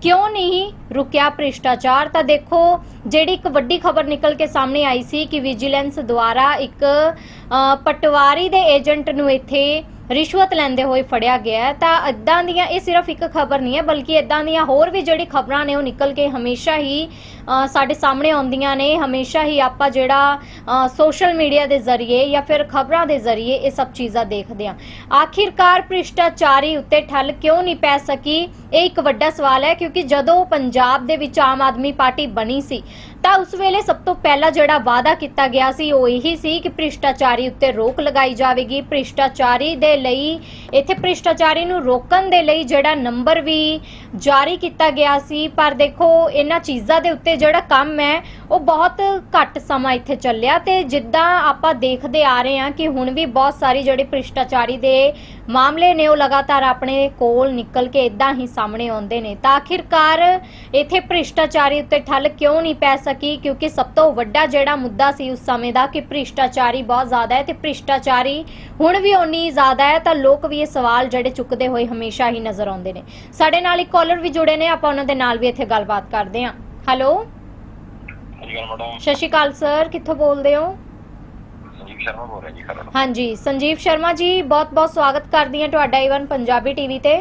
ਕਿਉਂ ਨਹੀਂ ਰੁਕਿਆ ਭ੍ਰਿਸ਼ਟਾਚਾਰ? ਤਾਂ ਦੇਖੋ ਜਿਹੜੀ ਇੱਕ ਵੱਡੀ ਖਬਰ ਨਿਕਲ ਕੇ ਸਾਹਮਣੇ ਆਈ ਸੀ ਕਿ ਵਿਜੀਲੈਂਸ ਦੁਆਰਾ ਇੱਕ ਅ, ਪਟਵਾਰੀ ਦੇ ਏਜੰਟ ਨੂੰ ਇੱਥੇ ਰਿਸ਼ਵਤ ਲੈਂਦੇ ਹੋਏ ਫੜਿਆ ਗਿਆ ਹੈ। ਤਾਂ ਇਦਾਂ ਦੀਆਂ ਇਹ ਸਿਰਫ ਇੱਕ ਖਬਰ ਨਹੀਂ ਹੈ, ਬਲਕਿ ਇਦਾਂ ਦੀਆਂ ਹੋਰ ਵੀ ਜਿਹੜੀ ਖਬਰਾਂ ਨੇ ਉਹ ਨਿਕਲ ਕੇ ਹਮੇਸ਼ਾ ਹੀ ਸਾਡੇ ਸਾਹਮਣੇ ਆਉਂਦੀਆਂ ਨੇ। ਹਮੇਸ਼ਾ ਹੀ ਆਪਾਂ ਜਿਹੜਾ ਸੋਸ਼ਲ ਮੀਡੀਆ ਦੇ ਜ਼ਰੀਏ ਜਾਂ ਫਿਰ ਖਬਰਾਂ ਦੇ ਜ਼ਰੀਏ ਇਹ ਸਭ ਚੀਜ਼ਾਂ ਦੇਖਦੇ ਹਾਂ। ਆਖਿਰਕਾਰ ਭ੍ਰਿਸ਼ਟਾਚਾਰੀ ਉੱਤੇ ਠੱਲ ਕਿਉਂ ਨਹੀਂ ਪੈ ਸਕੀ? ਇਹ ਇੱਕ ਵੱਡਾ ਸਵਾਲ ਹੈ, ਕਿਉਂਕਿ ਜਦੋਂ ਪੰਜਾਬ ਦੇ ਵਿੱਚ ਆਮ ਆਦਮੀ ਪਾਰਟੀ ਬਣੀ ਸੀ ਤਾਂ ਉਸ ਵੇਲੇ ਸਭ ਤੋਂ ਪਹਿਲਾਂ ਜਿਹੜਾ ਵਾਅਦਾ ਕੀਤਾ ਗਿਆ ਸੀ, ਉਹ ਇਹੀ ਸੀ ਕਿ ਭ੍ਰਿਸ਼ਟਾਚਾਰੀ ਉੱਤੇ ਰੋਕ ਲਗਾਈ ਜਾਵੇਗੀ। ਭ੍ਰਿਸ਼ਟਾਚਾਰੀ ਦੇ ਲਈ, ਇੱਥੇ ਭ੍ਰਿਸ਼ਟਾਚਾਰੀ ਨੂੰ ਰੋਕਣ ਦੇ ਲਈ ਜਿਹੜਾ ਨੰਬਰ ਵੀ ਜਾਰੀ ਕੀਤਾ ਗਿਆ ਸੀ, ਪਰ ਦੇਖੋ, ਇਹਨਾਂ ਚੀਜ਼ਾਂ ਦੇ ਉੱਤੇ ਜਿਹੜਾ ਕੰਮ ਹੈ, ਉਹ ਬਹੁਤ ਘੱਟ ਸਮਾਂ ਇੱਥੇ ਚੱਲਿਆ ਤੇ ਜਿੱਦਾਂ ਆਪਾਂ ਦੇਖਦੇ ਆ ਰਹੇ ਹਾਂ ਕਿ ਹੁਣ ਵੀ ਬਹੁਤ ਸਾਰੀ ਜਿਹੜੇ ਭ੍ਰਿਸ਼ਟਾਚਾਰੀ ਦੇ ਮਾਮਲੇ ਨੇ, ਉਹ ਲਗਾਤਾਰ ਆਪਣੇ ਕੋਲ ਨਿਕਲ ਕੇ ਇਦਾਂ ਹੀ ਸਾਹਮਣੇ ਆਉਂਦੇ ਨੇ। ਤਾਂ ਆਖਿਰਕਾਰ ਇੱਥੇ ਭ੍ਰਿਸ਼ਟਾਚਾਰੀ ਉੱਤੇ ਠੱਲ ਕਿਉਂ ਨਹੀਂ ਪੈ ਸਕੀ ਕਿਉਂਕਿ ਸਭ ਤੋਂ ਵੱਡਾ ਜਿਹੜਾ ਮੁੱਦਾ ਸੀ ਉਸ ਸਮੇਂ ਦਾ ਕਿ ਭ੍ਰਿਸ਼ਟਾਚਾਰੀ ਬਹੁਤ ਜ਼ਿਆਦਾ ਹੈ ਤੇ ਭ੍ਰਿਸ਼ਟਾਚਾਰੀ ਹੁਣ ਵੀ ਹੀ ਜ਼ਿਆਦਾ ਹੈ ਤਾਂ ਲੋਕ ਵੀ ਇਹ ਸਵਾਲ ਜਿਹੜੇ ਚੁੱਕਦੇ ਹੋਏ ਹਮੇਸ਼ਾ ਹੀ ਨਜ਼ਰ ਆਉਂਦੇ ਨੇ। ਸਾਡੇ ਨਾਲ ਇੱਕ ਕਾਲਰ ਵੀ ਜੁੜੇ ਨੇ ਆਪਾਂ ਉਹਨਾਂ ਦੇ ਨਾਲ ਵੀ ਇੱਥੇ ਗੱਲਬਾਤ ਕਰਦੇ ਹਾਂ। ਹੈਲੋ ਸਤਿ ਸ਼੍ਰੀ ਅਕਾਲ ਸ਼੍ਰੀ ਕਿੱਥੋਂ ਬੋਲਦੇ ਹੋ? ਸੰਜੀਵ ਸ਼ਰਮਾ ਬੋਲ ਰਿਹਾ ਜੀ ਖਰੜ ਹਾਂਜੀ ਸੰਜੀਵ ਸ਼ਰਮਾ ਜੀ ਬਹੁਤ-ਬਹੁਤ ਸਵਾਗਤ ਕਰਦੀ ਹਾਂ ਤੁਹਾਡਾ ਈਵਨ ਪੰਜਾਬੀ ਟੀਵੀ ਤੇ।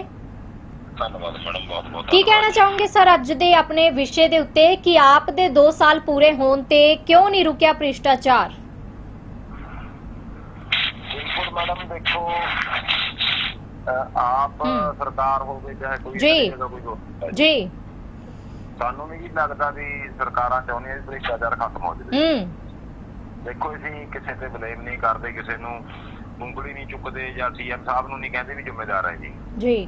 ਧੰਨਵਾਦ ਮੈਡਮ ਬਹੁਤ ਬਹੁਤ ਕੀ ਕਹਿਣਾ ਚਾਹੋਗੇ ਸਰ ਅੱਜ ਦੇ ਆਪਣੇ ਵਿਸ਼ੇ ਦੇ ਉੱਤੇ ਕਿ ਆਪ ਦੇ 2 ਸਾਲ ਪੂਰੇ ਹੋਣ ਤੇ ਕਿਉਂ ਨਹੀਂ ਰੁਕਿਆ ਭ੍ਰਿਸ਼ਟਾਚਾਰ? ਬਿਲਕੁਲ ਮੈਡਮ ਦੇਖੋ ਅਹ ਆਪ ਹਮ। ਸਰਕਾਰ ਹੋਵੇ ਚਾਹੇ ਕੋਈ ਜੀ। ਕੋਈ ਹੋਵੇ ਜੀ। ਸਾਨੂੰ ਨਹੀਂ ਲੱਗਦਾ ਵੀ ਸਰਕਾਰਾਂ ਚਾਹੁੰਦੀਆਂ ਵੀ ਭ੍ਰਿਸ਼ਟਾਚਾਰ ਖਤਮ ਹੋ ਜਾਵੇ। ਹੂੰ। ਦੇਖੋ ਅਸੀਂ ਕਿਸੇ ਤੇ ਬਲੇਮ ਨਹੀਂ ਕਰਦੇ ਕਿਸੇ ਨੂੰ ਉਂਗਲੀ ਨਹੀਂ ਚੁੱਕਦੇ ਜਾਂ ਸੀਐਮ ਸਾਹਿਬ ਨੂੰ ਨਹੀਂ ਕਹਿੰਦੇ ਵੀ ਜ਼ਿੰਮੇਦਾਰ ਹੈ ਜੀ। ਜੀ।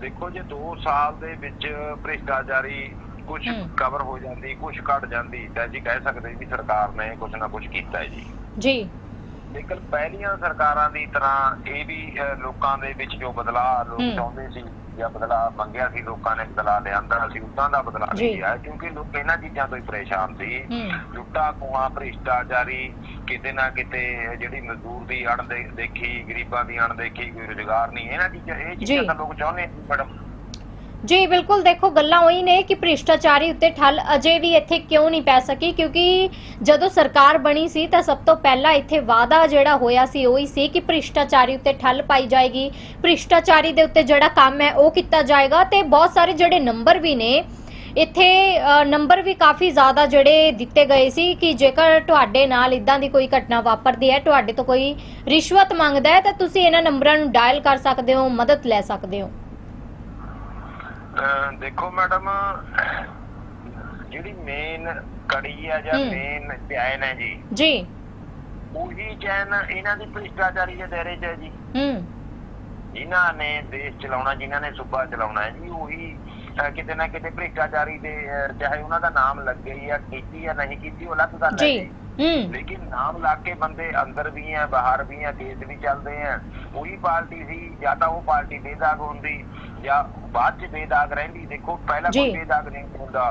ਦੇਖੋ ਜੇ 2 ਸਾਲ ਦੇ ਵਿੱਚ ਭ੍ਰਿਸ਼ਟਾਚਾਰੀ ਕੁਝ ਹਮ। ਕਵਰ ਹੋ ਜਾਂਦੀ ਕੁਝ ਘਟ ਜਾਂਦੀ ਤਾਂ ਜੀ ਕਹਿ ਸਕਦੇ ਵੀ ਸਰਕਾਰ ਨੇ ਕੁਝ ਨਾ ਕੁਝ ਕੀਤਾ ਹੈ ਜੀ ਜੀ ਲੇਕਿਨ ਪਹਿਲੀਆਂ ਸਰਕਾਰਾਂ ਦੀ ਤਰ੍ਹਾਂ ਇਹ ਵੀ ਲੋਕਾਂ ਦੇ ਵਿੱਚ ਜੋ ਬਦਲਾਅ ਲੋਕ। ਚਾਹੁੰਦੇ ਸੀ ਜਾਂ ਬਦਲਾਅ ਮੰਗਿਆ ਸੀ ਲੋਕਾਂ ਨੇ ਬਦਲਾਅ ਲਿਆਂਦਾ ਸੀ ਉਦਾਂ ਦਾ। ਨਹੀਂ ਆਇਆ ਕਿਉਂਕਿ ਲੋਕ ਇਹਨਾਂ ਚੀਜ਼ਾਂ ਤੋਂ ਹੀ ਪਰੇਸ਼ਾਨ ਸੀ ਲੁੱਟਾ ਖੋਹਾਂ ਭ੍ਰਿਸ਼ਟਾਚਾਰੀ ਕਿਤੇ ਨਾ ਕਿਤੇ ਜਿਹੜੀ ਮਜ਼ਦੂਰ ਦੀ ਅਣ ਦੇਖੀ ਗਰੀਬਾਂ ਦੀ ਅਣ ਦੇਖੀ ਕੋਈ ਰੁਜ਼ਗਾਰ ਨਹੀਂ ਇਹਨਾਂ ਚੀਜ਼ਾਂ ਇਹ ਚੀਜ਼ਾਂ। ਤਾਂ ਲੋਕ ਚਾਹੁੰਦੇ ਮੈਡਮ ਜੀ, ਬਿਲਕੁਲ ਦੇਖੋ, ਗੱਲਾਂ ਉਹੀ ਨੇ ਕਿ ਭ੍ਰਿਸ਼ਟਾਚਾਰੀ ਉੱਤੇ ਠੱਲ ਅਜੇ ਵੀ ਇੱਥੇ ਕਿਉਂ ਨਹੀਂ ਪੈ ਸਕੀ, ਕਿਉਂਕਿ ਜਦੋਂ ਸਰਕਾਰ ਬਣੀ ਸੀ ਤਾਂ ਸਭ ਤੋਂ ਪਹਿਲਾਂ ਇੱਥੇ ਵਾਅਦਾ ਜਿਹੜਾ ਹੋਇਆ ਸੀ, ਉਹੀ ਸੀ ਕਿ ਭ੍ਰਿਸ਼ਟਾਚਾਰੀ ਉੱਤੇ ਠੱਲ ਪਾਈ ਜਾਏਗੀ। ਭ੍ਰਿਸ਼ਟਾਚਾਰੀ ਦੇ ਉੱਤੇ ਜਿਹੜਾ ਕੰਮ ਹੈ, ਉਹ ਕੀਤਾ ਜਾਏਗਾ ਤੇ ਬਹੁਤ ਸਾਰੇ ਜਿਹੜੇ ਨੰਬਰ ਵੀ ਨੇ, ਇੱਥੇ ਨੰਬਰ ਵੀ ਕਾਫੀ ਜ਼ਿਆਦਾ ਜਿਹੜੇ ਦਿੱਤੇ ਗਏ ਸੀ ਕਿ ਜੇਕਰ ਤੁਹਾਡੇ ਨਾਲ ਇਦਾਂ ਦੀ ਕੋਈ ਘਟਨਾ ਵਾਪਰਦੀ ਹੈ, ਤੁਹਾਡੇ ਤੋਂ ਕੋਈ ਰਿਸ਼ਵਤ ਮੰਗਦਾ ਹੈ, ਤਾਂ ਤੁਸੀਂ ਇਹਨਾਂ ਨੰਬਰਾਂ ਨੂੰ ਡਾਇਲ ਕਰ ਸਕਦੇ ਹੋ, ਮਦਦ ਲੈ ਸਕਦੇ ਹੋ। ਦੇਖੋ ਮੈਡਮ ਜਿਹੜੀ ਮੇਨ ਕੜੀ ਆ ਜਾਂ। ਮੇਨ ਚੈਨ ਹੈ ਜੀ ਜੀ। ਉਹੀ ਚੈਨ ਇਹਨਾਂ ਦੀ ਭ੍ਰਿਸ਼ਟਾਚਾਰੀ ਦੇ ਦਾਇਰੇ 'ਚ ਹੈ ਜੀ। ਹੂੰ। ਜਿਨ੍ਹਾਂ ਨੇ ਦੇਸ਼ ਚਲਾਉਣਾ ਜਿਨ੍ਹਾਂ ਨੇ ਸੂਬਾ ਚਲਾਉਣਾ ਹੈ ਜੀ ਉਹੀ ਕਿਤੇ ਨਾ ਕਿਤੇ ਭ੍ਰਿਸ਼ਟਾਚਾਰੀ ਦੇ ਚਾਹੇ ਉਹਨਾਂ ਦਾ ਨਾਮ ਲੱਗੇ ਜਾਂ ਕੀਤੀ ਜਾਂ ਨਹੀਂ ਕੀਤੀ ਉਹ ਅਲੱਗ ਗੱਲ ਹੈ ਜੀ ਲੇਕਿਨ ਨਾਮ ਲਾ ਕੇ ਬੰਦੇ ਅੰਦਰ ਵੀ ਹੈ ਬਾਹਰ ਵੀ ਹੈ ਕੇਸ ਵੀ ਚੱਲਦੇ ਹੈ। ਉਹੀ ਪਾਰਟੀ ਸੀ ਜਾਂ ਤਾਂ ਉਹ ਪਾਰਟੀ ਬੇਦਾਗ ਹੁੰਦੀ ਜਾਂ ਬਾਅਦ ਚ ਬੇਦਾਗ ਰਹਿੰਦੀ ਦੇਖੋ ਪਹਿਲਾਂ। ਕੋਈ ਬੇਦਾਗ ਨਹੀਂ ਹੁੰਦਾ।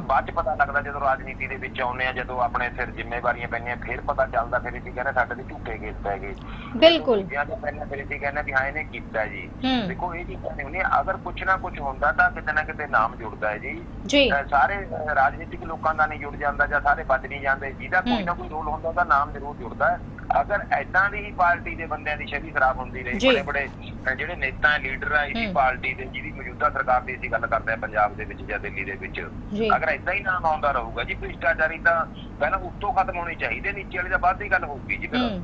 ਬਾਅਦ ਚ ਪਤਾ ਲੱਗਦਾ ਜਦੋਂ ਰਾਜਨੀਤੀ ਦੇ ਵਿੱਚ ਆਉਂਦੇ ਆ ਜਦੋਂ ਆਪਣੇ ਸਿਰ ਜ਼ਿੰਮੇਵਾਰੀਆਂ ਪੈਂਦੀਆਂ ਫਿਰ ਪਤਾ ਚੱਲਦਾ ਫਿਰ ਅਸੀਂ ਕਹਿੰਦੇ ਸਾਡੇ ਤੇ ਝੂਠੇ ਕੇਸ ਪੈ ਗਏ। ਬਿਲਕੁਲ। ਜਾਂ ਪਹਿਲਾਂ ਫਿਰ ਅਸੀਂ ਕਹਿੰਦੇ ਵੀ ਹਾਂ ਇਹਨੇ ਕੀਤਾ ਜੀ। ਦੇਖੋ ਇਹ ਚੀਜ਼ਾਂ ਨਹੀਂ ਹੁੰਦੀਆਂ। ਅਗਰ ਕੁਛ ਨਾ ਕੁਛ ਹੁੰਦਾ ਤਾਂ ਕਿਤੇ ਨਾ ਕਿਤੇ ਨਾਮ ਜੁੜਦਾ ਹੈ ਜੀ। ਸਾਰੇ ਰਾਜਨੀਤਿਕ ਲੋਕਾਂ ਦਾ ਨਹੀਂ ਜੁੜ ਜਾਂਦਾ ਜਾਂ ਸਾਰੇ ਬਚ ਨਹੀਂ ਜਾਂਦੇ। ਜਿਹਦਾ ਕੋਈ। ਨਾ ਕੋਈ ਰੋਲ ਹੁੰਦਾ ਉਹਦਾ ਨਾਮ ਜ਼ਰੂਰ ਜੁੜਦਾ ਹੈ। ਅਗਰ ਐਦਾਂ ਦੀ ਹੀ ਪਾਰਟੀ ਦੇ ਬੰਦਿਆਂ ਦੀ ਛਵੀ ਖਰਾਬ ਹੁੰਦੀ ਰਹੀ। ਬੜੇ ਬੜੇ ਜਿਹੜੇ ਨੇਤਾ ਲੀਡਰ ਹੈ ਇਸੇ। ਪਾਰਟੀ ਦੇ ਜਿਹਦੀ ਮੌਜੂਦਾ ਸਰਕਾਰ ਦੀ ਅਸੀਂ ਗੱਲ ਕਰਦੇ ਹਾਂ ਪੰਜਾਬ ਦੇ ਵਿੱਚ ਜਾਂ ਦਿੱਲੀ ਦੇ ਵਿੱਚ। ਅਗਰ ਐਦਾਂ ਹੀ ਨਾਮ ਆਉਂਦਾ ਰਹੂਗਾ ਜੀ ਭ੍ਰਿਸ਼ਟਾਚਾਰੀ ਤਾਂ ਪਹਿਲਾਂ ਉੱਤੋਂ ਖਤਮ ਹੋਣੀ ਚਾਹੀਦੀ ਨੀਚੇ ਵਾਲੀ ਦਾ ਬਾਅਦ ਦੀ ਗੱਲ ਹੋਊਗੀ ਜੀ ਫਿਰ।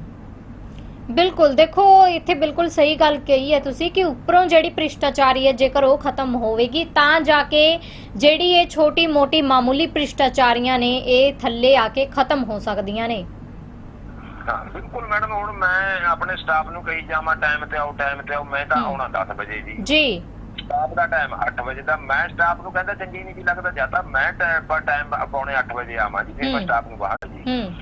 ਬਿਲਕੁਲ ਦੇਖੋ ਇੱਥੇ ਬਿਲਕੁਲ ਸਹੀ ਗੱਲ ਕਹੀ ਹੈ ਤੁਸੀਂ ਕਿ ਉੱਪਰੋਂ ਜਿਹੜੀ ਭ੍ਰਿਸ਼ਟਾਚਾਰੀ ਹੈ ਜੇਕਰ ਉਹ ਖਤਮ ਹੋਵੇਗੀ ਤਾਂ ਜਾ ਕੇ ਜਿਹੜੀ ਇਹ ਛੋਟੀ ਮੋਟੀ ਮਾਮੂਲੀ ਭ੍ਰਿਸ਼ਟਾਚਾਰੀਆਂ ਨੇ ਇਹ ਥੱਲੇ ਆ ਕੇ ਖਤਮ ਹੋ ਸਕਦੀਆਂ ਨੇ। ਹਾਂ ਬਿਲਕੁਲ ਮੈਡਮ ਹੁਣ ਮੈਂ ਆਪਣੇ ਸਟਾਫ ਨੂੰ ਕਹੀ ਜਾਵਾਂ ਟਾਈਮ ਤੇ ਆਓ ਟਾਈਮ ਤੇ ਆਓ ਮੈਂ ਤਾਂ। ਆਉਣਾ 10 ਵਜੇ ਜੀ ਜੀ ਸਟਾਫ ਦਾ ਟਾਈਮ 8 ਵਜੇ ਦਾ ਮੈਂ ਸਟਾਫ ਨੂੰ ਕਹਿੰਦਾ ਚੰਗੀ ਨਹੀਂ ਜੀ ਲੱਗਦਾ ਜਾਂ ਤਾਂ ਮੈਂ ਟਾਈਮ ਪਰ ਟਾਈਮ ਪੌਣੇ 8 ਵਜੇ ਆਵਾਂ ਜੀ ਫਿਰ ਮੈਂ। ਸਟਾਫ ਨੂੰ ਬਾਹਰ ਜੀ ਹੂੰ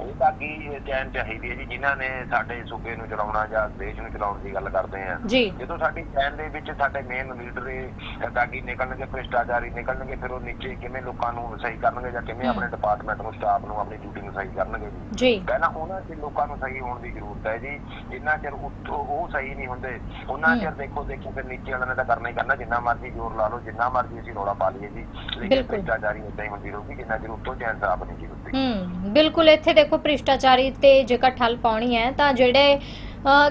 ਉਹ ਬਾਕੀ ਚੈਨ ਚਾਹੀਦੀ ਹੈ ਜੀ ਜਿਨ੍ਹਾਂ ਨੇ ਸਾਡੇ ਸੂਬੇ ਨੂੰ ਚਲਾਉਣਾ ਜਾਂ ਦੇਸ਼ ਨੂੰ ਚਲਾਉਣ ਦੀ ਗੱਲ ਕਰਦੇ ਆ ਜੀ ਜਦੋਂ ਸਾਡੀ ਚੈਨ ਦੇ ਵਿੱਚ ਸਾਡੇ ਮੇਨ ਲੀਡਰ ਦਾਗੀ ਨਿਕਲਣਗੇ ਭ੍ਰਿਸ਼ਟਾਚਾਰੀ ਨਿਕਲਣਗੇ ਫਿਰ ਉਹ ਨੀਚੇ ਕਿਵੇਂ ਲੋਕਾਂ ਨੂੰ ਸਹੀ ਕਰਨਗੇ ਜਾਂ ਕਿਵੇਂ। ਆਪਣੇ ਡਿਪਾਰਟਮੈਂਟ ਨੂੰ ਸਟਾਫ ਨੂੰ ਆਪਣੀ ਡਿਊਟੀ ਨੂੰ ਸਹੀ ਕਰਨਗੇ ਜੀ ਜੀ ਪਹਿਲਾਂ ਉਹਨਾਂ ਦੇ ਲੋਕਾਂ ਨੂੰ ਸਹੀ ਹੋਣ ਦੀ ਜ਼ਰੂਰਤ ਹੈ ਜੀ ਜਿੰਨਾ ਚਿਰ ਉੱਤੋਂ ਉਹ ਸਹੀ ਨਹੀਂ ਹੁੰਦੇ ਉਹਨਾਂ। ਚਿਰ ਦੇਖੋ ਦੇਖੋ ਫਿਰ ਨੀਚੇ ਵਾਲਿਆਂ ਨੇ ਤਾਂ ਕਰਨਾ ਹੀ ਕਰਨਾ ਜਿੰਨਾ ਮਰਜ਼ੀ ਜ਼ੋਰ ਲਾ ਲਓ ਜਿੰਨਾ ਮਰਜ਼ੀ ਅਸੀਂ ਰੌਲਾ ਪਾ ਲਈਏ ਜੀ ਲੇਕਿਨ ਬਿਲਕੁਲ। ਭ੍ਰਿਸ਼ਟਾਚਾਰੀ ਉਦਾਂ ਹੀ ਹੁੰਦੀ ਰਹੂਗੀ ਜਿੰਨਾ ਚਿਰ ਉੱਤੋਂ ਚੈਨ ਸਾਫ਼ ਨਹੀਂ ਜੀ ਹੁੰਦੀ ਹੂੰ ਬਿਲਕੁਲ ਇੱਥੇ ਦੇਖੋ ਭ੍ਰਿਸ਼ਟਾਚਾਰੀ ਤੇ ਜੇਕਰ ਠੱਲ ਪਾਉਣੀ ਹੈ ਤਾਂ ਜਿਹੜੇ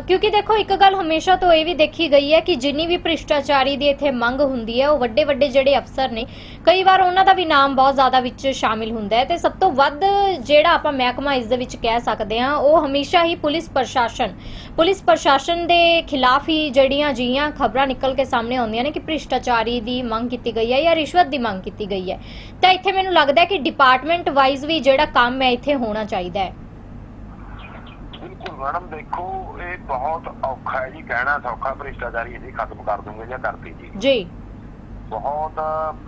ਕਿਉਂਕਿ ਦੇਖੋ, ਇੱਕ ਗੱਲ ਹਮੇਸ਼ਾ ਤੋਂ ਇਹ ਵੀ ਦੇਖੀ ਗਈ ਹੈ ਕਿ ਜਿੰਨੀ ਵੀ ਭ੍ਰਿਸ਼ਟਾਚਾਰੀ ਦੀ ਇੱਥੇ ਮੰਗ ਹੁੰਦੀ ਹੈ, ਉਹ ਵੱਡੇ ਵੱਡੇ ਜਿਹੜੇ ਅਫਸਰ ਨੇ, ਕਈ ਵਾਰ ਉਹਨਾਂ ਦਾ ਵੀ ਨਾਮ ਬਹੁਤ ਜ਼ਿਆਦਾ ਵਿੱਚ ਸ਼ਾਮਿਲ ਹੁੰਦਾ ਹੈ ਤੇ ਸਭ ਤੋਂ ਵੱਧ ਜਿਹੜਾ ਆਪਾਂ ਮਹਿਕਮਾ ਇਸ ਦੇ ਵਿੱਚ ਕਹਿ ਸਕਦੇ ਹਾਂ, ਉਹ ਹਮੇਸ਼ਾ ਹੀ ਪੁਲਿਸ ਪ੍ਰਸ਼ਾਸਨ ਪੁਲਿਸ ਪ੍ਰਸ਼ਾਸਨ ਦੇ ਖਿਲਾਫ ਹੀ ਜਿਹੜੀਆਂ ਜੀਆਂ ਖਬਰਾਂ ਨਿਕਲ ਕੇ ਸਾਹਮਣੇ ਆਉਂਦੀਆਂ ਨੇ ਕਿ ਭ੍ਰਿਸ਼ਟਾਚਾਰੀ ਦੀ ਮੰਗ ਕੀਤੀ ਗਈ ਹੈ ਜਾਂ ਰਿਸ਼ਵਤ ਦੀ ਮੰਗ ਕੀਤੀ ਗਈ ਹੈ। ਤਾਂ ਇੱਥੇ ਮੈਨੂੰ ਲੱਗਦਾ ਹੈ ਕਿ ਡਿਪਾਰਟਮੈਂਟ ਵਾਈਜ਼ ਵੀ ਜਿਹੜਾ ਕੰਮ ਹੈ, ਇੱਥੇ ਹੋਣਾ ਚਾਹੀਦਾ ਹੈ। ਮੈਡਮ ਦੇਖੋ ਇਹ ਬਹੁਤ ਔਖਾ ਹੈ ਜੀ ਕਹਿਣਾ ਸੌਖਾ ਭ੍ਰਿਸ਼ਟਾਚਾਰੀ ਅਸੀਂ ਖਤਮ ਕਰ ਦੂੰਗੇ ਜਾਂ ਕਰਤੀ ਜੀ। ਜੀ। ਬਹੁਤ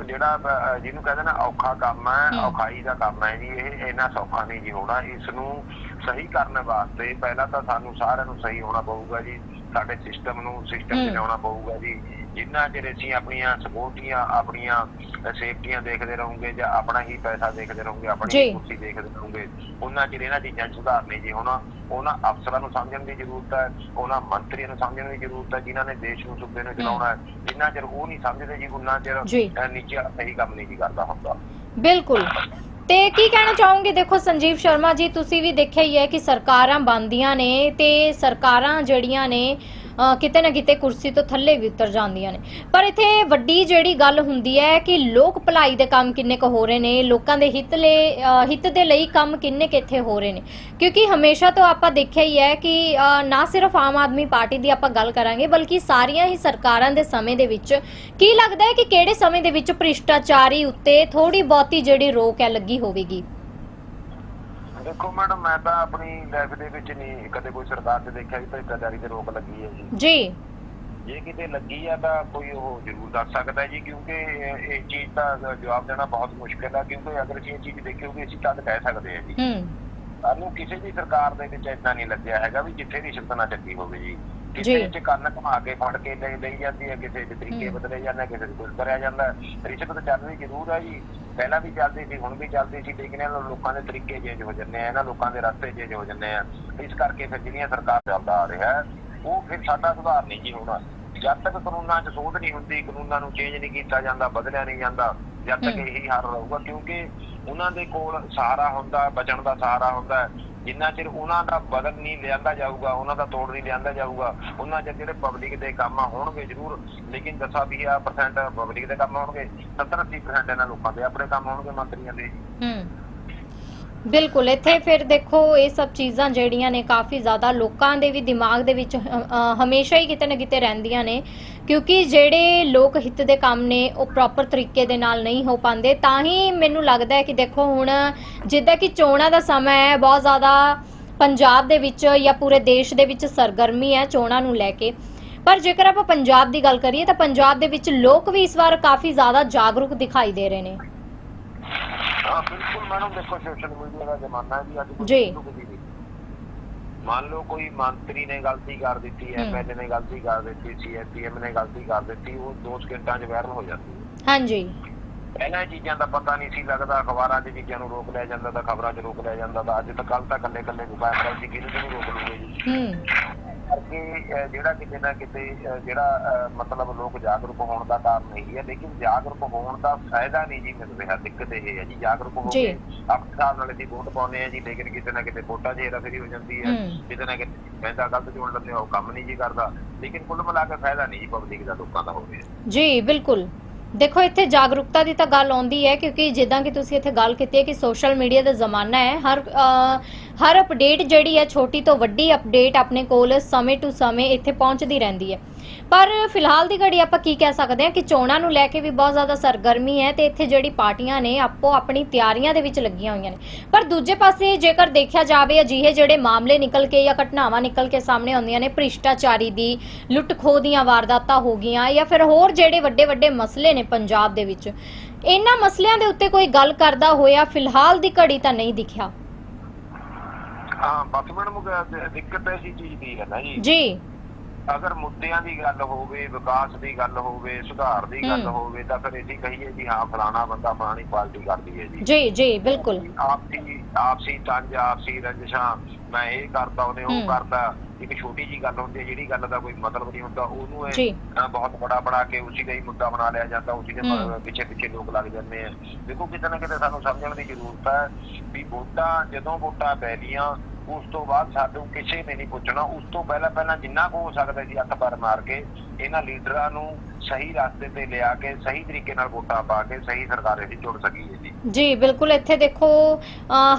ਜਿਹੜਾ ਜਿਹਨੂੰ ਕਹਿੰਦੇ ਨਾ ਔਖਾ ਕੰਮ ਹੈ। ਔਖਾਈ ਦਾ ਕੰਮ ਹੈ ਜੀ ਇਹ ਇੰਨਾ ਸੌਖਾ ਨਹੀਂ ਜੀ ਹੋਣਾ। ਇਸ ਨੂੰ ਸਹੀ ਕਰਨ ਵਾਸਤੇ ਪਹਿਲਾਂ ਤਾਂ ਸਾਨੂੰ ਸਾਰਿਆਂ ਨੂੰ ਸਹੀ ਹੋਣਾ ਪਊਗਾ ਜੀ। ਸਾਡੇ ਸਿਸਟਮ ਨੂੰ ਸਿਸਟਮ। ਚ ਲਿਆਉਣਾ ਪਊਗਾ ਜੀ। ਜਿੰਨਾ ਚਿਰ ਅਸੀਂ ਆਪਣੀਆਂ ਸਪੋਰਟੀਆਂ ਆਪਣੀਆਂ ਸੇਫਟੀਆਂ ਦੇਖਦੇ ਰਹੋਗੇ ਜਾਂ ਆਪਣਾ ਹੀ ਪੈਸਾ ਦੇਖਦੇ ਰਹੋਗੇ ਆਪਣੀ। ਕੁਰਸੀ ਦੇਖਦੇ ਰਹੋਗੇ ਉਹਨਾਂ ਚਿਰ ਇਹਨਾਂ ਚੀਜ਼ਾਂ 'ਚ ਸੁਧਾਰ ਨਹੀਂ ਜੀ ਹੋਣਾ। ਉਹਨਾਂ ਅਫਸਰਾਂ ਨੂੰ ਸਮਝਣ ਦੀ ਜ਼ਰੂਰਤ ਹੈ ਉਹਨਾਂ ਮੰਤਰੀਆਂ ਨੂੰ ਸਮਝਣ ਦੀ ਜ਼ਰੂਰਤ ਹੈ ਜਿਨ੍ਹਾਂ ਨੇ ਦੇਸ਼ ਨੂੰ ਸੂਬੇ ਨੂੰ ਚਲਾਉਣਾ ਹੈ। ਜਿੰਨਾ ਚਿਰ ਉਹ ਨਹੀਂ ਸਮਝਦੇ ਜੀ ਉਹਨਾਂ ਚਿਰ ਨੀਚੇ ਸਹੀ ਕੰਮ ਨਹੀਂ ਜੀ ਕਰਦਾ ਹੁੰਦਾ। ਬਿਲਕੁਲ। ਤੇ ਕੀ ਕਹਿਣਾ ਚਾਹੋਗੇ? ਦੇਖੋ, ਸੰਜੀਵ ਸ਼ਰਮਾ ਜੀ, ਤੁਸੀਂ ਵੀ ਦੇਖਿਆ ਹੀ ਹੈ ਕਿ ਸਰਕਾਰਾਂ ਬੰਦੀਆਂ ਨੇ ਤੇ ਸਰਕਾਰਾਂ ਜਿਹੜੀਆਂ ਨੇ ਕਿਤੇ ਨਾ ਕਿਤੇ ਕੁਰਸੀ ਤੋਂ ਥੱਲੇ ਵੀ ਉਤਰ ਜਾਂਦੀਆਂ ਨੇ। ਪਰ ਇੱਥੇ ਵੱਡੀ ਜਿਹੜੀ ਗੱਲ ਹੁੰਦੀ ਹੈ ਕਿ ਲੋਕ ਭਲਾਈ ਦੇ ਕੰਮ ਕਿੰਨੇ ਕੁ ਹੋ ਰਹੇ ਨੇ, ਲੋਕਾਂ ਦੇ ਹਿੱਤ ਲਈ ਹਿੱਤ ਦੇ ਲਈ ਕੰਮ ਕਿੰਨੇ ਕੁ ਇੱਥੇ ਹੋ ਰਹੇ ਨੇ। ਕਿਉਂਕਿ ਹਮੇਸ਼ਾ ਤੋਂ ਆਪਾਂ ਦੇਖਿਆ ਹੀ ਹੈ ਕਿ ਨਾ ਸਿਰਫ ਆਮ ਆਦਮੀ ਪਾਰਟੀ ਦੀ ਆਪਾਂ ਗੱਲ ਕਰਾਂਗੇ, ਬਲਕਿ ਸਾਰੀਆਂ ਹੀ ਸਰਕਾਰਾਂ ਦੇ ਸਮੇਂ ਦੇ ਵਿੱਚ ਕੀ ਲੱਗਦਾ ਹੈ ਕਿ ਕਿਹੜੇ ਸਮੇਂ ਦੇ ਵਿੱਚ ਭ੍ਰਿਸ਼ਟਾਚਾਰੀ ਉੱਤੇ ਥੋੜੀ ਬਹੁਤੀ ਜਿਹੜੀ ਰੋਕ ਹੈ ਲੱਗੀ ਹੋਵੇਗੀ? ਦੇਖੋ ਮੈਡਮ ਮੈਂ ਤਾਂ ਆਪਣੀ ਲਾਈਫ ਦੇ ਵਿੱਚ ਨਹੀਂ ਕਦੇ ਕੋਈ ਸਰਕਾਰ ਤੇ ਦੇਖਿਆ ਵੀ ਭ੍ਰਿਸ਼ਟਾਚਾਰੀ ਤੇ ਰੋਕ ਲੱਗੀ ਹੈ ਜੀ ਜੀ ਜੇ ਕਿਤੇ ਲੱਗੀ ਆ ਤਾਂ ਕੋਈ ਉਹ ਜ਼ਰੂਰ ਦੱਸ ਸਕਦਾ ਜੀ ਕਿਉਂਕਿ ਇਹ ਚੀਜ਼ ਦਾ ਜਵਾਬ ਦੇਣਾ ਬਹੁਤ ਮੁਸ਼ਕਿਲ ਹੈ ਕਿਉਂਕਿ ਅਗਰ ਅਸੀਂ ਇਹ ਚੀਜ਼ ਦੇਖੀਏ ਅਸੀਂ ਤਦ ਕਹਿ ਸਕਦੇ ਹਾਂ ਜੀ ਹੂੰ ਸਾਨੂੰ ਕਿਸੇ ਵੀ ਸਰਕਾਰ ਦੇ ਵਿੱਚ ਇਦਾਂ ਨਹੀਂ ਲੱਗਿਆ ਹੈਗਾ ਵੀ ਜਿੱਥੇ ਰਿਸ਼ਵਤ ਨਾ ਚੱਕੀ ਹੋਵੇ ਜੀ। ਕਿਸੇ ਵਿੱਚ ਕੰਨ ਘੁਮਾ ਕੇ ਫੜ ਕੇ ਲਈ ਲਈ ਜਾਂਦੀ ਹੈ ਕਿਸੇ ਦੇ ਤਰੀਕੇ। ਬਦਲੇ ਜਾਂਦੇ ਕਿਸੇ ਦੇ ਕੁਝ ਕਰਿਆ ਜਾਂਦਾ। ਰਿਸ਼ਵਤ ਚੱਲਦੀ ਜ਼ਰੂਰ ਹੈ ਜੀ ਪਹਿਲਾਂ ਵੀ ਚੱਲਦੀ ਸੀ ਹੁਣ ਵੀ ਚੱਲਦੀ ਸੀ ਲੇਕਿਨ ਇਹਨਾਂ ਲੋਕਾਂ ਦੇ ਤਰੀਕੇ ਚੇਂਜ ਹੋ ਜਾਂਦੇ ਆ ਇਹਨਾਂ ਲੋਕਾਂ ਦੇ ਰਸਤੇ ਚੇਂਜ ਹੋ ਜਾਂਦੇ ਆ ਇਸ ਕਰਕੇ ਫਿਰ ਜਿਹੜੀਆਂ ਸਰਕਾਰ ਚੱਲਦਾ ਆ ਰਿਹਾ ਉਹ ਫਿਰ ਸਾਡਾ ਸੁਧਾਰ ਨਹੀਂ ਜੀ ਹੋਣਾ ਜਦ ਤੱਕ ਕਾਨੂੰਨਾਂ 'ਚ ਸੋਧ ਨਹੀਂ ਹੁੰਦੀ ਕਾਨੂੰਨਾਂ ਨੂੰ ਚੇਂਜ ਨਹੀਂ ਕੀਤਾ ਜਾਂਦਾ ਬਦਲਿਆ ਨਹੀਂ ਜਾਂਦਾ ਜਦ ਤੱਕ। ਇਹੀ ਹਾਲ ਰਹੂਗਾ ਕਿਉਂਕਿ ਉਹਨਾਂ ਦੇ ਕੋਲ ਸਹਾਰਾ ਹੁੰਦਾ ਬਚਣ ਦਾ ਸਹਾਰਾ ਹੁੰਦਾ। ਜਿੰਨਾ ਚਿਰ ਉਹਨਾਂ ਦਾ ਬਦਲ ਨਹੀਂ ਲਿਆਂਦਾ ਜਾਊਗਾ, ਉਹਨਾਂ ਦਾ ਤੋੜ ਨਹੀਂ ਲਿਆਂਦਾ ਜਾਊਗਾ, ਉਹਨਾਂ ਚਿਰ ਜਿਹੜੇ ਪਬਲਿਕ ਦੇ ਕੰਮ ਹੋਣਗੇ ਜ਼ਰੂਰ, ਲੇਕਿਨ ਦਸਾਂ ਵੀਹ ਪਰਸੈਂਟ ਪਬਲਿਕ ਦੇ ਕੰਮ ਹੋਣਗੇ 70 80% ਇਹਨਾਂ ਲੋਕਾਂ ਦੇ ਆਪਣੇ ਕੰਮ ਹੋਣਗੇ ਮੰਤਰੀਆਂ ਦੇ। ਹੂੰ। ਬਿਲਕੁਲ, ਇੱਥੇ ਫਿਰ ਦੇਖੋ, ਇਹ ਸਭ ਚੀਜ਼ਾਂ ਜਿਹੜੀਆਂ ਨੇ ਕਾਫੀ ਜ਼ਿਆਦਾ ਲੋਕਾਂ ਦੇ ਵੀ ਦਿਮਾਗ ਦੇ ਵਿੱਚ ਹਮੇਸ਼ਾ ਹੀ ਕਿਤੇ ਨਾ ਕਿਤੇ ਰਹਿੰਦੀਆਂ ਨੇ, ਕਿਉਂਕਿ ਜਿਹੜੇ ਲੋਕ ਹਿੱਤ ਦੇ ਕੰਮ ਨੇ, ਉਹ ਪ੍ਰੋਪਰ ਤਰੀਕੇ ਦੇ ਨਾਲ ਨਹੀਂ ਹੋ ਪਾਉਂਦੇ, ਤਾਂ ਹੀ ਮੈਨੂੰ ਲੱਗਦਾ ਹੈ ਕਿ ਦੇਖੋ ਹੁਣ ਜਿੱਦਾਂ ਕਿ ਚੋਣਾਂ ਦਾ ਸਮਾਂ ਹੈ, ਬਹੁਤ ਜ਼ਿਆਦਾ ਪੰਜਾਬ ਦੇ ਵਿੱਚ ਜਾਂ ਪੂਰੇ ਦੇਸ਼ ਦੇ ਵਿੱਚ ਸਰਗਰਮੀ ਹੈ ਚੋਣਾਂ ਨੂੰ ਲੈ ਕੇ। ਪਰ ਜੇਕਰ ਆਪਾਂ ਪੰਜਾਬ ਦੀ ਗੱਲ ਕਰੀਏ, ਤਾਂ ਪੰਜਾਬ ਦੇ ਵਿੱਚ ਲੋਕ ਵੀ ਇਸ ਵਾਰ ਕਾਫੀ ਜ਼ਿਆਦਾ ਜਾਗਰੂਕ ਦਿਖਾਈ ਦੇ ਰਹੇ ਨੇ। ਹਾਂ ਬਿਲਕੁਲ ਮੈਡਮ ਦੇਖੋ ਸੋਸ਼ਲ ਮੀਡੀਆ ਦਾ ਜ਼ਮਾਨਾ ਹੈ ਜੀ ਅੱਜ ਕੋਈ ਜੀ। ਕਿਸੇ ਨੂੰ ਕਿਸੇ ਦੀ। ਮੰਨ ਲਓ ਕੋਈ ਮੰਤਰੀ ਨੇ ਗਲਤੀ ਕਰ ਦਿੱਤੀ ਹਮ। ਐਮਐਲਏ ਨੇ ਗਲਤੀ ਕਰ ਦਿੱਤੀ ਸੀਐਮ ਨੇ ਗਲਤੀ ਕਰ ਦਿੱਤੀ ਉਹ ਦੋ ਸਕਿੰਟਾਂ 'ਚ ਵਾਇਰਲ ਹੋ ਜਾਂਦੀ ਹੈ ਹਾਂਜੀ ਪਹਿਲਾਂ ਇਹ ਚੀਜ਼ਾਂ ਦਾ ਪਤਾ ਨਹੀਂ ਸੀ ਲੱਗਦਾ ਅਖਬਾਰਾਂ 'ਚ ਚੀਜ਼ਾਂ ਨੂੰ ਰੋਕ ਲਿਆ ਜਾਂਦਾ ਤਾਂ ਖਬਰਾਂ 'ਚ ਰੋਕ ਲਿਆ ਜਾਂਦਾ ਤਾਂ ਅੱਜ ਤਾਂ ਕੱਲ ਤਾਂ ਕੱਲੇ ਕੱਲੇ ਮੋਬਾਈਲ ਸੀ ਕਿਹਨੂੰ ਕਿਹਨੂੰ ਰੋਕ ਲੂਗੇ ਜੀ ਹੂੰ ਕਰਕੇ ਜਿਹੜਾ ਕਿਤੇ ਨਾ ਕਿਤੇ ਜਿਹੜਾ ਮਤਲਬ ਲੋਕ ਜਾਗਰੂਕ ਹੋਣ ਦਾ ਕਾਰਨ ਇਹੀ ਹੈ ਲੇਕਿਨ ਜਾਗਰੂਕ ਹੋਣ ਦਾ ਫਾਇਦਾ ਨਹੀਂ ਜੀ ਮਿਲ ਰਿਹਾ ਦਿੱਕਤ ਇਹ ਹੈ ਜੀ ਜਾਗਰੂਕ ਹੋ ਜੀ। ਕੇ ਹਿਸਾਬ ਨਾਲ ਅਸੀਂ ਵੋਟ ਪਾਉਂਦੇ ਆ ਜੀ ਲੇਕਿਨ ਕਿਤੇ ਨਾ ਕਿਤੇ ਵੋਟਾਂ 'ਚ ਹੇਰਾਫੇਰੀ ਹੋ ਜਾਂਦੀ ਹੈ। ਕਿਤੇ ਨਾ ਕਿਤੇ ਪੈਸਾ ਗਲਤ ਜੋੜ ਲੈਂਦੇ ਉਹ ਕੰਮ ਨਹੀਂ ਜੀ ਕਰਦਾ ਲੇਕਿਨ ਕੁੱਲ ਮਿਲਾ ਕੇ ਫਾਇਦਾ ਨਹੀਂ ਜੀ ਪਬਲਿਕ ਦਾ ਲੋਕਾਂ ਦਾ ਹੋ ਰਿਹਾ ਜੀ ਬਿਲਕੁਲ ਦੇਖੋ, ਇੱਥੇ ਜਾਗਰੂਕਤਾ ਦੀ ਤਾਂ ਗੱਲ ਆਉਂਦੀ ਹੈ, ਕਿਉਂਕਿ ਜਿੱਦਾਂ ਕਿ ਤੁਸੀਂ ਇੱਥੇ ਗੱਲ ਕੀਤੀ ਹੈ ਕਿ ਸੋਸ਼ਲ ਮੀਡੀਆ ਦਾ ਜ਼ਮਾਨਾ ਹੈ, ਹਰ ਹਰ ਅਪਡੇਟ ਜਿਹੜੀ ਹੈ ਛੋਟੀ ਤੋਂ ਵੱਡੀ ਅਪਡੇਟ ਆਪਣੇ ਕੋਲ ਸਮੇਂ ਟੂ ਸਮੇਂ ਇੱਥੇ ਪਹੁੰਚਦੀ ਰਹਿੰਦੀ ਹੈ। ਪਰ ਫਿਲਹਾਲ ਦੀ ਘੜੀ ਆਪਾਂ ਕੀ ਕਹਿ ਸਕਦੇ ਹਾਂ ਕਿ ਚੋਣਾਂ ਨੂੰ ਲੈ ਕੇ ਵੀ ਬਹੁਤ ਜ਼ਿਆਦਾ ਸਰਗਰਮੀ ਹੈ ਤੇ ਇੱਥੇ ਜਿਹੜੀ ਪਾਰਟੀਆਂ ਨੇ ਆਪੋ ਆਪਣੀ ਤਿਆਰੀਆਂ ਦੇ ਵਿੱਚ ਲੱਗੀਆਂ ਹੋਈਆਂ ਨੇ। ਪਰ ਦੂਜੇ ਪਾਸੇ ਜੇਕਰ ਦੇਖਿਆ ਜਾਵੇ ਅਜਿਹੇ ਜਿਹੜੇ ਮਾਮਲੇ ਨਿਕਲ ਕੇ ਜਾਂ ਘਟਨਾਵਾਂ ਨਿਕਲ ਕੇ ਸਾਹਮਣੇ ਆਉਂਦੀਆਂ ਨੇ ਭ੍ਰਿਸ਼ਟਾਚਾਰੀ ਦੀ ਲੁੱਟ ਖੋਹ ਦੀਆਂ ਵਾਰਦਾਤਾਂ ਹੋ ਗਈਆਂ ਜਾਂ ਫਿਰ ਹੋਰ ਜਿਹੜੇ ਵੱਡੇ ਵੱਡੇ ਮਸਲੇ ਨੇ ਪੰਜਾਬ ਦੇ ਵਿੱਚ ਇਹਨਾਂ ਮਸਲਿਆਂ ਦੇ ਉੱਤੇ ਕੋਈ ਗੱਲ ਕਰਦਾ ਹੋਇਆ ਫਿਲਹਾਲ ਦੀ ਘੜੀ ਤਾਂ ਨਹੀਂ ਦਿਖਿਆ। ਹਾਂ ਬਸ ਮੈਡਮ ਦਿੱਕਤ ਐਸੀ ਚੀਜ਼ ਦੀ ਹੈ ਨਾ ਜੀ। ਜੀ। ਅਗਰ ਮੁੱਦਿਆਂ ਦੀ ਗੱਲ ਹੋਵੇ ਵਿਕਾਸ ਦੀ ਗੱਲ ਹੋਵੇ ਸੁਧਾਰ ਦੀ ਗੱਲ। ਹੋਵੇ ਤਾਂ ਫਿਰ ਅਸੀਂ ਕਹੀਏ ਵੀ ਹਾਂ ਫਲਾਣਾ ਬੰਦਾ ਫਲਾਣੀ ਪਾਰਟੀ ਕਰਦੀ ਹੈ ਜੀ ਜੀ ਜੀ ਬਿਲਕੁਲ ਆਪਸੀ ਆਪਸੀ ਤੰਜ ਆਪਸੀ ਰੰਜਿਸ਼ਾਂ ਮੈਂ ਇਹ ਕਰਦਾ ਉਹਨੇ ਉਹ। ਕਰਦਾ ਇੱਕ ਛੋਟੀ ਜੀ ਗੱਲ ਹੁੰਦੀ ਹੈ ਜਿਹੜੀ ਗੱਲ ਦਾ ਕੋਈ ਮਤਲਬ ਨਹੀਂ ਹੁੰਦਾ ਉਹਨੂੰ ਇਹ ਬਹੁਤ ਬੜਾ ਬਣਾ ਕੇ ਉਸੇ ਦਾ ਹੀ ਮੁੱਦਾ ਬਣਾ ਲਿਆ ਜਾਂਦਾ ਉਸੇ ਦੇ। ਪਿੱਛੇ ਪਿੱਛੇ ਲੋਕ ਲੱਗ ਜਾਂਦੇ ਆ ਦੇਖੋ ਕਿਤੇ ਨਾ ਕਿਤੇ ਸਾਨੂੰ ਸਮਝਣ ਦੀ ਜ਼ਰੂਰਤ ਹੈ ਵੀ ਵੋਟਾਂ ਜਦੋਂ ਵੋਟਾਂ ਪੈ ਗਈਆਂ ਉਸ ਤੋਂ ਬਾਅਦ ਸਾਨੂੰ ਕਿਸੇ ਨੇ ਨਹੀਂ ਪੁੱਛਣਾ। ਉਸ ਤੋਂ ਪਹਿਲਾਂ ਪਹਿਲਾਂ ਜਿੰਨਾ ਕੁ ਹੋ ਸਕਦਾ ਸੀ ਹੱਥ ਮਾਰ ਕੇ ਇਹਨਾਂ ਲੀਡਰਾਂ ਨੂੰ ਸਹੀ ਰਸਤੇ ਤੇ ਲਿਆ ਕੇ, ਸਹੀ ਤਰੀਕੇ ਨਾਲ ਵੋਟਾਂ ਪਾ ਕੇ, ਸਹੀ ਸਰਕਾਰ ਅਸੀਂ ਜੁੜ ਸਕੀਏ ਜੀ ਜੀ, ਬਿਲਕੁਲ ਇੱਥੇ ਦੇਖੋ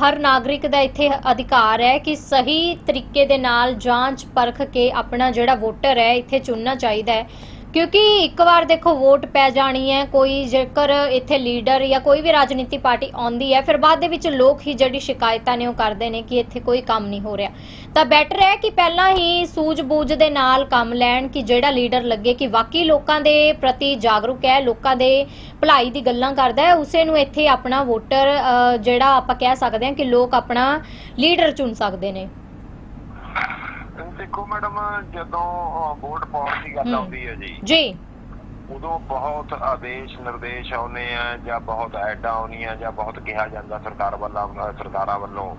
ਹਰ ਨਾਗਰਿਕ ਦਾ ਇੱਥੇ ਅਧਿਕਾਰ ਹੈ ਕਿ ਸਹੀ ਤਰੀਕੇ ਦੇ ਨਾਲ ਜਾਂਚ ਪਰਖ ਕੇ ਆਪਣਾ ਜਿਹੜਾ ਵੋਟਰ ਹੈ, ਇੱਥੇ ਚੁਣਨਾ ਚਾਹੀਦਾ ਹੈ। ਕਿਉਂਕਿ ਇੱਕ ਵਾਰ ਦੇਖੋ ਵੋਟ ਪੈ ਜਾਣੀ ਹੈ, ਕੋਈ ਜੇਕਰ ਇੱਥੇ ਲੀਡਰ ਜਾਂ ਕੋਈ ਵੀ ਰਾਜਨੀਤੀ ਪਾਰਟੀ ਆਉਂਦੀ ਹੈ, ਫਿਰ ਬਾਅਦ ਦੇ ਵਿੱਚ ਲੋਕ ਹੀ ਜਿਹੜੀ ਸ਼ਿਕਾਇਤਾਂ ਨੇ ਉਹ ਕਰਦੇ ਨੇ ਕਿ ਇੱਥੇ ਕੋਈ ਕੰਮ ਨਹੀਂ ਹੋ ਰਿਹਾ। ਤਾਂ ਬੈਟਰ ਹੈ ਕਿ ਪਹਿਲਾਂ ਹੀ ਸੂਝ-ਬੂਝ ਦੇ ਨਾਲ ਕੰਮ ਲੈਣ ਕਿ ਜਿਹੜਾ ਲੀਡਰ ਲੱਗੇ ਕਿ ਵਾਕਈ ਲੋਕਾਂ ਦੇ ਪ੍ਰਤੀ ਜਾਗਰੂਕ ਹੈ, ਲੋਕਾਂ ਦੇ ਭਲਾਈ ਦੀ ਗੱਲਾਂ ਕਰਦਾ ਹੈ, ਉਸੇ ਨੂੰ ਇੱਥੇ ਆਪਣਾ ਵੋਟਰ ਜਿਹੜਾ ਆਪਾਂ ਕਹਿ ਸਕਦੇ ਹਾਂ ਕਿ ਲੋਕ ਆਪਣਾ ਲੀਡਰ ਚੁਣ ਸਕਦੇ ਨੇ। ਦੇਖੋ ਮੈਡਮ ਜਦੋਂ ਵੋਟ ਪਾਉਣ ਦੀ ਗੱਲ। ਆਉਂਦੀ ਹੈ ਜੀ ਜੀ ਉਦੋਂ ਬਹੁਤ ਆਦੇਸ਼ ਨਿਰਦੇਸ਼ ਆਉਨੇ ਆ ਜਾਂ ਬਹੁਤ ਐਡਾਂ ਆਉਣੀਆਂ ਜਾਂ ਬਹੁਤ ਕਿਹਾ ਜਾਂਦਾ ਸਰਕਾਰ ਵੱਲੋਂ ਸਰਕਾਰਾਂ ਵੱਲੋਂ।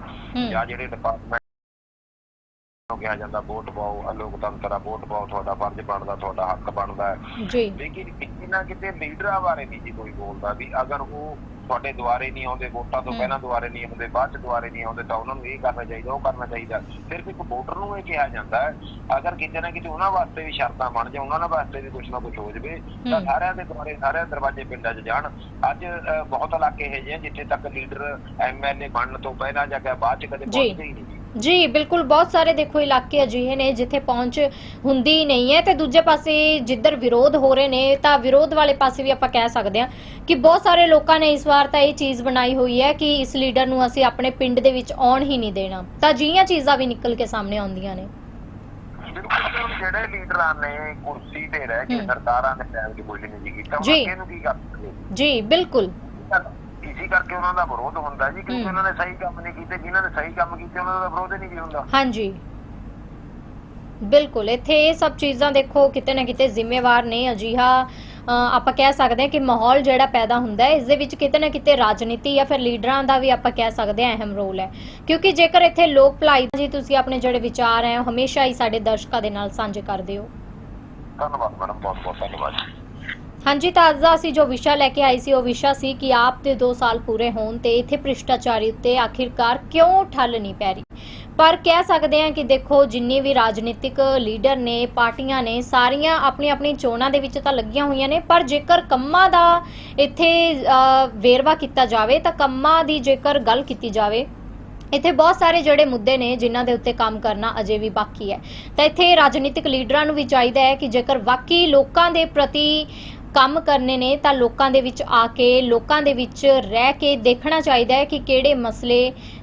ਜਾਂ ਜਿਹੜੇ ਡਿਪਾਰਟਮੈਂਟ ਨੂੰ ਕਿਹਾ ਜਾਂਦਾ ਵੋਟ ਪਾਓ ਆਹ ਲੋਕਤੰਤਰ ਆ ਵੋਟ ਪਾਓ ਤੁਹਾਡਾ ਫਰਜ਼ ਬਣਦਾ ਤੁਹਾਡਾ ਹੱਕ ਬਣਦਾ ਹੈ ਜੀ ਲੇਕਿਨ ਕਿਤੇ ਨਾ ਕਿਤੇ ਲੀਡਰਾਂ ਬਾਰੇ ਨਹੀਂ ਜੀ ਕੋਈ ਬੋਲਦਾ ਵੀ ਅਗਰ ਉਹ ਤੁਹਾਡੇ ਦੁਆਰੇ ਨਹੀਂ ਆਉਂਦੇ ਵੋਟਾਂ ਤੋਂ। ਪਹਿਲਾਂ ਦੁਆਰੇ ਨਹੀਂ ਆਉਂਦੇ ਬਾਅਦ ਚ ਦੁਆਰੇ ਨਹੀਂ ਆਉਂਦੇ ਤਾਂ ਉਹਨਾਂ ਨੂੰ ਇਹ ਕਰਨਾ ਚਾਹੀਦਾ ਉਹ ਕਰਨਾ ਚਾਹੀਦਾ ਸਿਰਫ ਇੱਕ ਵੋਟਰ ਨੂੰ ਇਹ ਕਿਹਾ ਜਾਂਦਾ ਹੈ ਅਗਰ ਕਿਤੇ ਨਾ ਕਿਤੇ ਉਹਨਾਂ ਵਾਸਤੇ ਵੀ ਸ਼ਰਤਾਂ ਬਣ ਜਾਣ ਉਹਨਾਂ ਵਾਸਤੇ ਵੀ ਕੁਝ ਨਾ ਕੁਝ ਹੋ ਜਵੇ ਤਾਂ। ਸਾਰਿਆਂ ਦੇ ਦੁਆਰੇ ਸਾਰਿਆਂ ਦਰਵਾਜ਼ੇ ਪਿੰਡਾਂ 'ਚ ਜਾਣ ਅੱਜ ਬਹੁਤ ਇਲਾਕੇ ਇਹ ਜਿਹੇ ਆ ਜਿੱਥੇ ਤੱਕ ਲੀਡਰ ਐਮਐਲਏ ਬਣਨ ਤੋਂ ਪਹਿਲਾਂ ਜਾਂ ਬਾਅਦ ਚ ਕਦੇ ਜੀ। ਪਹੁੰਚਦੇ ਹੀ ਨਹੀਂ ਜੀ ਬਿਲਕੁਲ ਬਹੁਤ ਸਾਰੇ ਦੇਖੋ ਇਲਾਕੇ ਅਜਿਹੇ ਨੇ ਜਿੱਥੇ ਪਹੁੰਚ ਹੁੰਦੀ ਨਹੀਂ ਹੈ ਤੇ ਦੂਜੇ ਪਾਸੇ ਜਿੱਧਰ ਵਿਰੋਧ ਹੋ ਰਹੇ ਨੇ ਤਾਂ ਵਿਰੋਧ ਵਾਲੇ ਪਾਸੇ ਵੀ ਆਪਾਂ ਕਹਿ ਸਕਦੇ ਹਾਂ ਕਿ ਬਹੁਤ ਸਾਰੇ ਲੋਕਾਂ ਨੇ ਇਸ ਵਾਰ ਤਾਂ ਇਹ ਚੀਜ਼ ਬਣਾਈ ਹੋਈ ਹੈ ਕਿ ਇਸ ਲੀਡਰ ਨੂੰ ਅਸੀਂ ਆਪਣੇ ਪਿੰਡ ਦੇ ਵਿੱਚ ਆਉਣ ਹੀ ਨਹੀਂ ਦੇਣਾ। ਤਾਂ ਜਿਹੀਆਂ ਚੀਜ਼ਾਂ ਵੀ ਨਿਕਲ ਕੇ ਸਾਹਮਣੇ ਆਉਂਦੀਆਂ ਨੇ। ਬਿਲਕੁਲ ਤੇ ਹੁਣ ਜਿਹੜੇ ਲੀਡਰਾਂ ਨੇ ਕੁਰਸੀ ਤੇ ਰਹਿ ਕੇ ਹਮ। ਸਰਕਾਰਾਂ ਨੇ ਟਾਈਮ 'ਚ ਕੁਝ ਨਹੀਂ ਕੀਤਾ ਜੀ। ਉਹਨਾਂ ਇਹਨੂੰ ਕੀ ਕਰ ਸਕਦੇ ਜੀ ਬਿਲਕੁਲ। ਇਸੇ ਕਰਕੇ ਉਹਨਾਂ ਦਾ ਵਿਰੋਧ ਹੁੰਦਾ ਜੀ ਕਿਉਂਕਿ। ਉਹਨਾਂ ਨੇ ਸਹੀ ਕੰਮ ਨਹੀਂ ਕੀਤੇ ਜਿਨ੍ਹਾਂ ਨੇ ਸਹੀ ਕੰਮ ਕੀਤੇ ਉਹਨਾਂ ਦਾ ਵਿਰੋਧ ਨਹੀਂ ਜੀ ਹੁੰਦਾ। ਹਾਂਜੀ। ਬਿਲਕੁਲ ਇੱਥੇ ਇਹ ਸਭ ਚੀਜ਼ਾਂ ਦੇਖੋ ਕਿਤੇ ਨਾ ਕਿਤੇ ਜ਼ਿੰਮੇਵਾਰ ਨੇ ਅਜਿਹਾ ਆਪਾਂ ਕਹਿ ਸਕਦੇ ਹਾਂ ਕਿ ਮਾਹੌਲ ਜਿਹੜਾ ਪੈਦਾ ਹੁੰਦਾ ਹੈ ਇਸ ਦੇ ਵਿੱਚ ਕਿਤੇ ਨਾ ਕਿਤੇ ਰਾਜਨੀਤੀ ਜਾਂ ਫਿਰ ਲੀਡਰਾਂ ਦਾ ਵੀ ਆਪਾਂ ਕਹਿ ਸਕਦੇ ਹਾਂ ਅਹਿਮ ਰੋਲ ਹੈ। ਕਿਉਂਕਿ ਜੇਕਰ ਇੱਥੇ ਲੋਕ ਭਲਾਈ ਜੀ ਤੁਸੀਂ ਆਪਣੇ ਜਿਹੜੇ ਵਿਚਾਰ ਹੈ ਹਮੇਸ਼ਾ ਹੀ ਸਾਡੇ ਦਰਸ਼ਕਾਂ ਦੇ ਨਾਲ ਸਾਂਝੇ ਕਰਦੇ ਹੋ। ਧੰਨਵਾਦ ਮੈਡਮ ਬਹੁਤ ਬਹੁਤ ਧੰਨਵਾਦ ਹਾਂਜੀ ਤਾਂ ਅੱਜ ਦਾ ਅਸੀਂ ਜੋ ਵਿਸ਼ਾ ਲੈ ਕੇ ਆਏ ਸੀ, ਉਹ ਵਿਸ਼ਾ ਸੀ ਕਿ ਆਪ ਦੇ 2 ਸਾਲ ਪੂਰੇ ਹੋਣ ਤੇ ਇੱਥੇ ਭ੍ਰਿਸ਼ਟਾਚਾਰੀ ਉੱਤੇ ਆਖਿਰਕਾਰ ਕਿਉਂ ਠੱਲ ਨਹੀਂ ਪੈ ਰਹੀ? ਪਰ ਕਹਿ ਸਕਦੇ ਹਾਂ ਕਿ ਦੇਖੋ, ਜਿੰਨੇ ਵੀ ਰਾਜਨੀਤਿਕ ਲੀਡਰ ਨੇ, ਪਾਰਟੀਆਂ ਨੇ, ਸਾਰੀਆਂ ਆਪਣੀ ਆਪਣੀ ਚੋਣਾਂ ਦੇ ਵਿੱਚ ਤਾਂ ਲੱਗੀਆਂ ਹੋਈਆਂ ਨੇ, ਪਰ ਜੇਕਰ ਕੰਮਾਂ ਦਾ ਇੱਥੇ ਵੇਰਵਾ ਕੀਤਾ ਜਾਵੇ, ਤਾਂ ਕੰਮਾਂ ਦੀ ਜੇਕਰ ਗੱਲ ਕੀਤੀ ਜਾਵੇ, ਇੱਥੇ ਬਹੁਤ ਸਾਰੇ ਜਿਹੜੇ ਮੁੱਦੇ ਨੇ ਜਿਨ੍ਹਾਂ ਦੇ ਉੱਤੇ ਕੰਮ ਕਰਨਾ ਅਜੇ ਵੀ ਬਾਕੀ ਹੈ। ਤਾਂ ਇੱਥੇ ਰਾਜਨੀਤਿਕ ਲੀਡਰਾਂ ਨੂੰ ਵੀ ਚਾਹੀਦਾ ਹੈ ਕਿ ਜੇਕਰ ਵਾਕਈ ਲੋਕਾਂ ਦੇ ਪ੍ਰਤੀ ਕੰਮ ਕਰਨੇ ਨੇ ਤਾਂ ਲੋਕਾਂ ਦੇ ਵਿੱਚ ਆ ਕੇ ਲੋਕਾਂ ਦੇ ਵਿੱਚ ਰਹਿ ਕੇ ਦੇਖਣਾ ਚਾਹੀਦਾ ਹੈ ਕਿ ਕਿਹੜੇ ਮਸਲੇ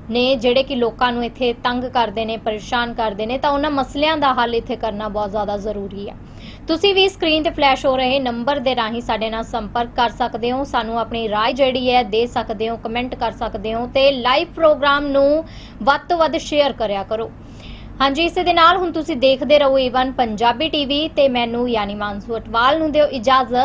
ਨੇ ਜਿਹੜੇ ਕਿ ਲੋਕਾਂ ਨੂੰ ਇੱਥੇ ਤੰਗ ਕਰਦੇ ਨੇ ਪਰੇਸ਼ਾਨ ਕਰਦੇ ਨੇ ਤਾਂ ਉਹਨਾਂ ਮਸਲਿਆਂ ਦਾ ਹੱਲ ਇੱਥੇ ਕਰਨਾ ਬਹੁਤ ਜ਼ਿਆਦਾ ਜ਼ਰੂਰੀ ਹੈ ਤੁਸੀਂ ਵੀ ਸਕਰੀਨ ਤੇ ਫਲੈਸ਼ ਹੋ ਰਹੇ ਨੰਬਰ ਦੇ ਰਾਹੀਂ ਸਾਡੇ ਨਾਲ ਸੰਪਰਕ ਕਰ ਸਕਦੇ ਹੋ ਸਾਨੂੰ ਆਪਣੀ رائے ਜਿਹੜੀ ਹੈ ਦੇ ਸਕਦੇ ਹੋ ਕਮੈਂਟ ਕਰ ਸਕਦੇ ਹੋ ਤੇ ਲਾਈਵ ਪ੍ਰੋਗਰਾਮ ਨੂੰ ਵੱਧ ਤੋਂ ਵੱਧ ਸ਼ੇਅਰ ਕਰਿਆ ਕਰੋ ਹਾਂਜੀ ਇਸੇ ਦੇ ਨਾਲ ਹੁਣ ਤੁਸੀਂ ਦੇਖਦੇ ਰਹੋ ਈਵਨ ਪੰਜਾਬੀ ਟੀਵੀ ਤੇ ਮੈਨੂੰ ਯਾਨੀ ਮਾਨਸੂ ਅਟਵਾਲ ਨੂੰ ਦਿਓ ਇਜਾਜ਼ਤ